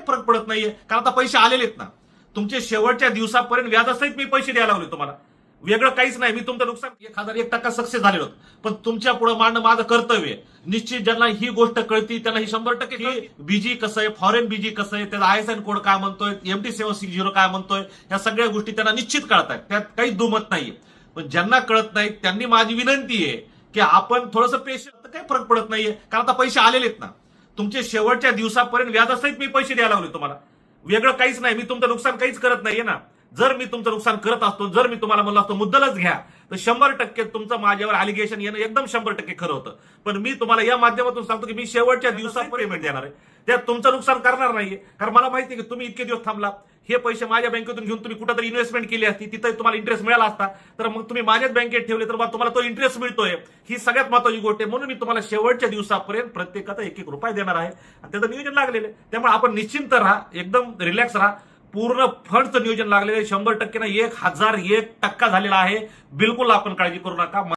पडत नाहीये. कारण आता पैसे आलेले आहेत ना. तुमचे शेवटच्या दिवसापर्यंत व्याजासहित मी पैसे द्यायला लागले तुम्हाला. वेगळं काहीच नाही. मी तुमचं नुकसान एक हजार एक टक्का सक्सेस झालेलो पण तुमच्यापुढे मांडणं माझं कर्तव्य आहे. निश्चित ज्यांना ही गोष्ट कळती त्यांना ही शंभर टक्के बीजी कसं आहे? फॉरेन बीजी कसं आहे? त्याचा आय एस एन कोड काय म्हणतोय? M T seven six zero काय म्हणतोय? या सगळ्या गोष्टी त्यांना निश्चित कळत आहेत त्यात काही दुमत नाहीये. पण ज्यांना कळत नाही त्यांनी माझी विनंती आहे की आपण थोडंसं पेशंट काही फरक पडत नाहीये. कारण आता पैसे आलेले आहेत ना. तुमचे शेवटच्या दिवसापर्यंत व्याजासहित मी पैसे द्यायला लागले तुम्हाला. वेगळं काहीच नाही. मी तुमचं नुकसान काहीच करत नाहीये ना. जर मी तुमचं नुकसान करत असतो जर मी तुम्हाला म्हणलं असतो मुद्दलच घ्या तर शंभर टक्के तुमचं माझ्यावर अलिगेशन येणं एकदम शंभर टक्के खरं होतं. पण मी तुम्हाला या माध्यमातून सांगतो की मी शेवटच्या दिवसात पेमेंट देणार आहे. त्यात तुमचं नुकसान करणार नाहीये. कारण मला माहिती आहे की तुम्ही इतके दिवस थांबला. हे पैसे माझ्या बँकेतून घेऊन तुम्ही कुठेतरी इन्व्हेस्टमेंट केली असती. तिथे तुम्हाला इंटरेस्ट मिळाला असता. तर मग तुम्ही माझ्याच बँकेत ठेवले तर तुम्हाला तो इंटरेस्ट मिळतोय. ही सगळ्यात महत्वाची गोष्ट आहे. म्हणून मी तुम्हाला शेवटच्या दिवसापर्यंत प्रत्येकाचा एक एक रुपया देणार आहे. आणि त्याचं नियोजन लागलेलं आहे. त्यामुळे आपण निश्चिंत राहा. एकदम रिलॅक्स राहा. पूर्ण फंडचं नियोजन लागलेलं आहे. शंभर टक्के ना एक हजार एक टक्का झालेला आहे. बिलकुल आपण काळजी करू नका.